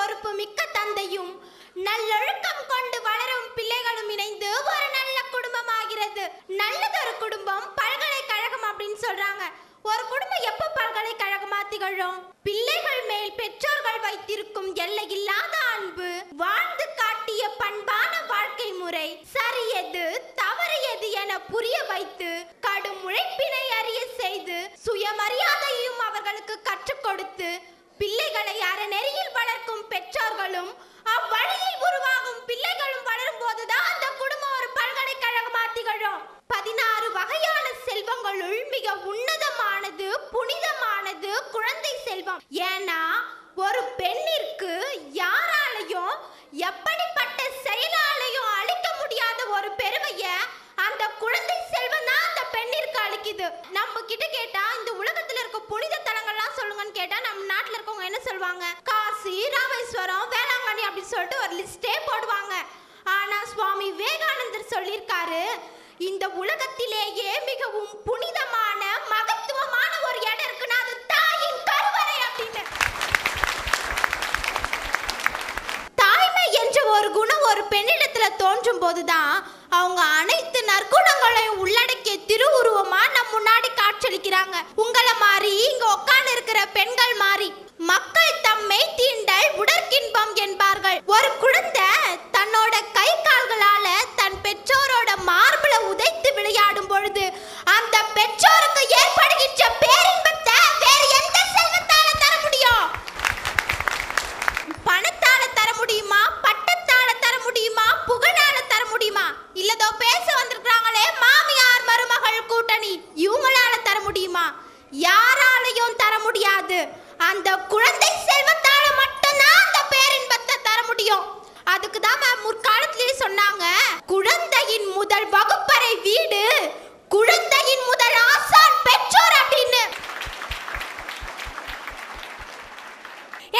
பொறுப்பு மிக்க தந்தையும் நல்லொழுக்கம் கொண்டு வளரும் பிள்ளைகளும் இணைந்து ஒரு நல்ல குடும்பமாகிறது. நல்லதொரு குடும்பம் பல்கலைக்கழகம் அப்படின்னு சொல்றாங்க. ஒரு குடும்பம் எப்ப பல்கலைக்கழகமா திகழும்? பிள்ளைகள் மேல் பெற்றோர்கள் வைத்திருக்கும் எல்லையில்லாத அன்பு வாழ்ந்து காட்டிய பண்பான வாழ்க்கை முறை சரி எது தவறு எது என புரிய வைத்து கடும் உழைப்பினை அறிய செய்து சுயமரியாதையும் அவர்களுக்கு கற்றுக் கொடுத்து பிள்ளைகளை அறநெறியில் வளர்க்கும் பெற்றோர்களும் அவ்வழியில் உருவாகும் பிள்ளைகளும் வளரும் போதுதான் அந்த குடும்பம் ஒரு பல்கலைக்கழகமா திகழும் பதினாறு வகையான செல்வங்களுள் மிக உன்னதமானது புனிதமானது குழந்தை செல்வம். ஏன்னா ஒரு பெண்ணிற்கு யாராலையும் எப்படிப்பட்ட செயலாலையும் அழிக்க முடியாத ஒரு பெருமைய அந்த குழந்தை செல்வம் தான் அந்த இது. நம்ம கிட்ட கேட்டா இந்த உலகத்துல இருக்க புனித தலங்கள்லாம் சொல்லுங்கன்னு கேட்டா நம்ம நாட்டுல இருக்கவங்க என்ன சொல்லுவாங்க? காசி ராமேஸ்வரம் வேளாங்கண்ணி அப்படின்னு சொல்லிட்டு ஒரு லிஸ்டே போடுவாங்க. ஆனா சுவாமி விவேகானந்தர் சொல்லியிருக்காரு இந்த உலகத்திலேயே மிகவும் புனிதமான மகத்துவமான ஒரு இடம் இருக்குன்னா அது தாயின் கருவறை அப்படின்னு. தாய்மை என்ற ஒரு குணம் ஒரு பெண்ணிடத்துல தோன்றும் போதுதான் அவங்க அனைத்து நற்குணங்களையும் உள்ளடக்கிய திருவுருவமா நம் முன்னாடி காட்சியளிக்கிறாங்க. உங்களை மாதிரி இங்க உட்கார்ந்து இருக்கிற பெண்கள் மாதிரி மக்கள் தம்மை தீண்டல் உடற்கின்பம் என்பார்கள். ஒரு குழந்தை இல்லதோ பேச வந்திருக்காங்களே மாமியார் மருமகள் கூட்டணி இவங்களால தர முடியுமா? யாராலையும் தர முடியாது. அந்த குழந்தை செல்வத்தால மட்டும்தான் அந்த பேரின்பத்தை தர முடியும். அதுக்கு தான் மேம் முற்காலத்திலேயே சொன்னாங்க குழந்தையின் முதல் வகுப்பறை வீடு குழந்தையின் முதல் ஆசான் பெற்றோர் அப்படின்னு.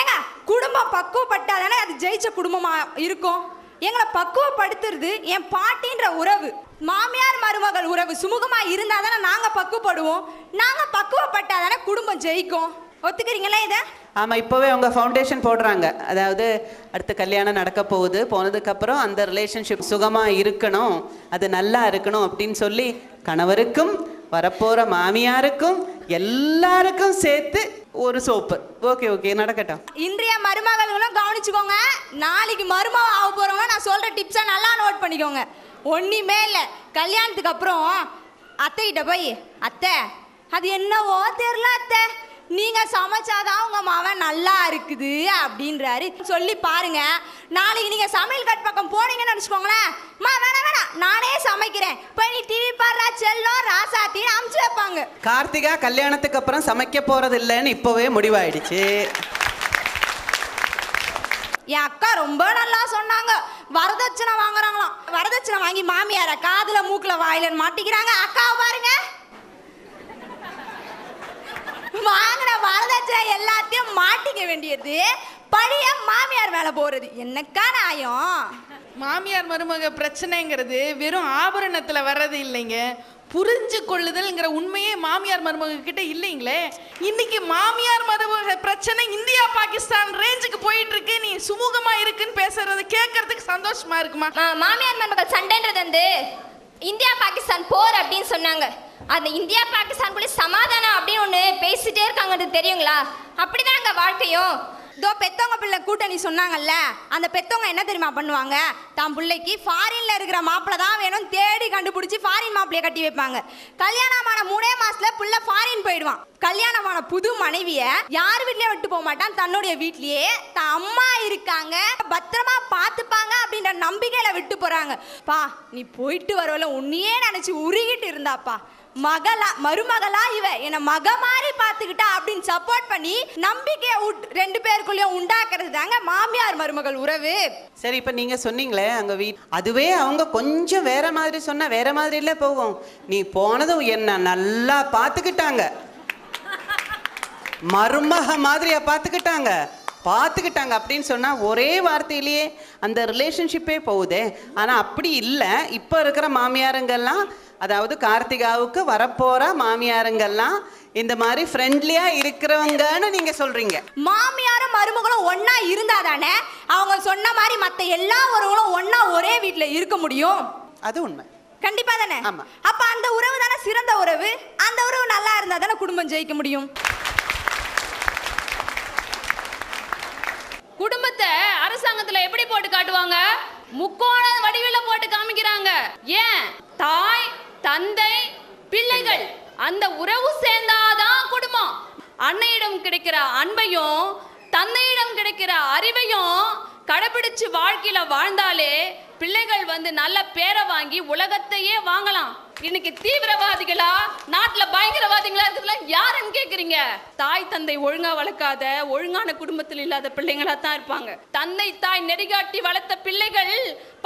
ஏங்க குடும்பம் பக்குவப்பட்டாதானே அது ஜெயிச்ச குடும்பமா இருக்கும்? எங்களை பக்குவப்படுத்துறது என் பாட்டின்ற உறவு. மாமியார் மருமகள் உறவு சுமூகமாக இருந்தால் தானே நாங்கள் பக்குவப்படுவோம். நாங்கள் பக்குவப்பட்டால் தானே குடும்பம் ஜெயிக்கும். ஒத்துக்கிறீங்களா இதை? ஆமாம் இப்போவே அவங்க ஃபவுண்டேஷன் போடுறாங்க. அதாவது அடுத்த கல்யாணம் நடக்க போகுது. போனதுக்கப்புறம் அந்த ரிலேஷன்ஷிப் சுகமாக இருக்கணும். அது நல்லா இருக்கணும் அப்படின்னு சொல்லி கணவருக்கும் வரப்போகிற மாமியாருக்கும் எல்லாருக்கும் சேர்த்து ஒரு சோப்பு. ஓகே ஓகே நடக்கட்டும். இன்றைய மருமகளுங்களும் கவனிச்சுக்கோங்க நாளைக்கு மருமக ஆக போறவங்க நான் சொல்ற டிப்ஸை நல்லா நோட் பண்ணிக்கோங்க. ஒன்றுமே இல்லை. கல்யாணத்துக்கு அப்புறம் அத்தைகிட்ட போய் அத்தை அது என்னவோ தெரில அத்தை. நீங்க சமைச்சாதான் உங்க மவன் நல்லா இருக்குது அப்படின்றாரு. சொல்லி பாருங்க. நாளைக்கு நீங்க சமையல் கட் பக்கம் போனீங்கன்னு நினச்சிக்கோங்களேன் மா வேணாம் வேணாம் நானே சமைக்கிறேன். போய் நீ டிவி பாடுறா செல்லம் ராசாத்தின்னு அமுச்சு வைப்பாங்க. கார்த்திகா கல்யாணத்துக்கு அப்புறம் சமைக்க போறது இல்லைன்னு இப்போவே முடிவாயிடுச்சு. என் அக்கா ரொம்ப நல்லா சொன்னாங்க. வரதட்சணை வாங்குறாங்களாம். வரதட்சணை வாங்கி மாமியார காதுல மூக்குல வாயிலன்னு மாட்டிக்கிறாங்க. அக்காவை பாருங்க. வாங்கின வரதட்சணை எல்லாத்தையும் மாட்டிக்க வேண்டியது. பழைய மாமியார் மேல போறது. என்னக்கா நியாயம்? மாமியார் மருமக பிரச்சனைங்கிறது வெறும் ஆபரணத்துல வர்றது இல்லைங்க. புரிஞ்சு கொள்ளுதல்ங்கிற உண்மையே மாமியார் மருமக கிட்ட இல்லைங்களே. இன்னைக்கு மாமியார் மருமக பிரச்சனை இந்தியா பாகிஸ்தான் ரேஞ்சுக்கு போயிட்டு இருக்கு நீ சுமூகமா இருக்குன்னு பேசுறது கேட்கறதுக்கு சந்தோஷமா இருக்குமா? மாமியார் மருமகள் சண்டைன்றது வந்து இந்தியா பாகிஸ்தான் போர் அப்படின்னு சொன்னாங்க. அந்த இந்தியா பாகிஸ்தானுக்குள்ளே சமாதானம் அப்படின்னு ஒன்று பேசிட்டே இருக்காங்கன்றது தெரியுங்களா? அப்படிதாங்க வாழ்க்கையும். இதோ பெத்தவங்க பிள்ளை கூட்டணி சொன்னாங்கல்ல அந்த பெத்தவங்க என்ன தெரியுமா பண்ணுவாங்க? தான் பிள்ளைக்கு ஃபாரின்ல இருக்கிற மாப்பிள்ளை தான் வேணும் தேடி கண்டுபிடிச்சி ஃபாரின் மாப்பிள்ளைய கட்டி வைப்பாங்க. கல்யாணமான மூணே மாசத்துல புள்ள ஃபாரின் போயிடுவான். கல்யாணமான புது மனைவிய யார் வீட்லயே விட்டு போக மாட்டான் தன்னுடைய வீட்லயே. தான் அம்மா இருக்காங்க பத்திரமா பார்த்துப்பாங்க அப்படின்ற நம்பிக்கையில விட்டு போறாங்க. பா நீ போயிட்டு வரவல உன்னையே நினைச்சு உருகிட்டு இருந்தாப்பா மகளா மருமகளா இவ. என்னை மக மாதிரி பார்த்துக்கிட்டா அப்படின்னு சப்போர்ட் பண்ணி நம்பிக்கையை உட்- ரெண்டு பேருக்குள்ளேயும் உண்டாக்குறது தாங்க மாமியார் மருமகள் உறவு. சரி இப்போ நீங்க சொன்னீங்களே அங்க வீட் அதுவே அவங்க கொஞ்சம் வேற மாதிரி சொன்னா வேற மாதிரில போகும். நீ போனதும் என்ன நல்லா பார்த்துக்கிட்டாங்க. மருமக மாதிரியா பார்த்துக்கிட்டாங்க. பார்த்துக்கிட்டாங்க அப்படின்னு சொன்னால் ஒரே வார்த்தையிலேயே அந்த ரிலேஷன்ஷிப்பே போகுதே. ஆனால் அப்படி இல்லை. இப்போ இருக்கிற மாமியாருங்கெல்லாம் அதாவது கார்த்திகாவுக்கு வரப்போற மாமியாருங்கெல்லாம் இந்த மாதிரி ஃப்ரெண்ட்லியா இருக்கிறவங்கன்னு நீங்க சொல்றீங்க. மாமியாரும் மருமகளும் ஒண்ணா இருந்தா தானே? அவங்க சொன்ன மாதிரி மத்த எல்லா உறவுகளும் ஒண்ணா ஒரே வீட்ல இருக்க முடியும். அது உண்மை. கண்டிப்பா தானே? ஆமா. அப்ப அந்த உறவு தானே சிறந்த உறவு? அந்த உறவு நல்லா இருந்தா தானே குடும்பம் ஜெயிக்க முடியும்? குடும்பத்தை அரசாங்கத்துல எப்படி போட்டு காட்டுவாங்க? முக்கோண வடிவில போட்டு காமிக்கிறாங்க. ஏன்? தாய் தந்தை பிள்ளைகள் அந்த உறவு சேர்ந்தாதான் குடும்பம். அன்னையிடம் கிடைக்கிற அன்பையும் தந்தையிடம் கிடைக்கிற அறிவையும் கடைபிடிச்சு வாழ்க்கையில வாழ்ந்தாலே பிள்ளைகள் வந்து நல்ல பேரை வாங்கி உலகத்தையே வாங்கலாம். இன்னைக்கு தீவிரவாதிகளா? நாட்டுல பயங்கரவாதிகளா இருக்கிறதுல யாருன்னு கேக்குறீங்க? தாய் தந்தை ஒழுங்கா வளர்க்காத ஒழுங்கான குடும்பத்தில் இல்லாத பிள்ளைங்களா தான் இருப்பாங்க. தந்தை தாய் நெறிகாட்டி வளர்த்த பிள்ளைகள்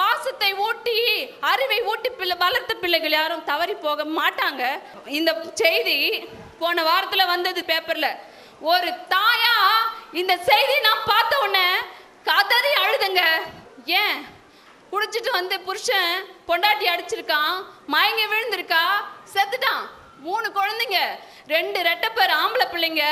பாசத்தை ஊட்டி அறிவை ஊட்டி பிள்ளை வளர்த்த பிள்ளைகள் யாரும் தவறி போக மாட்டாங்க. இந்த செய்தி போன வாரத்தில் வந்தது பேப்பரில். ஒரு தாயா இந்த செய்தி நான் பார்த்த உடனே கதறி அழுதுங்க. ஏன்? குடிச்சிட்டு வந்து புருஷன் பொண்டாட்டி அடிச்சிருக்கான் மயங்கி விழுந்திருக்கா செத்துட்டான். மூணு குழந்தைங்க. ரெண்டு ரெட்டப்பேர் ஆம்பளை பிள்ளைங்க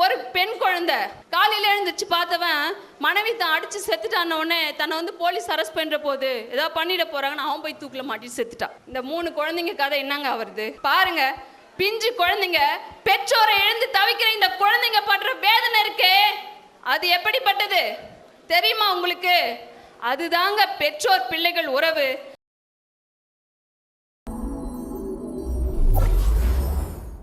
ஒரு பெண் குழந்தை. காலையில் எழுந்துச்சு பார்த்தவன் மனைவி தான் அடித்து செத்துட்டான உடனே தன்னை வந்து போலீஸ் அரெஸ்ட் பண்ணுற போது ஏதாவது பண்ணிட போகிறாங்கன்னு அவன் போய் தூக்கில் மாட்டி செத்துட்டான். இந்த மூணு குழந்தைங்க கதை என்னங்க வருது பாருங்க. பிஞ்சு குழந்தைங்க பெற்றோரை எழுந்து தவிக்கிற இந்த குழந்தைங்க படுற வேதனை இருக்கே. அது எப்படிப்பட்டது? தெரியுமா உங்களுக்கு? அதுதாங்க பெற்றோர் பிள்ளைகள் உறவு.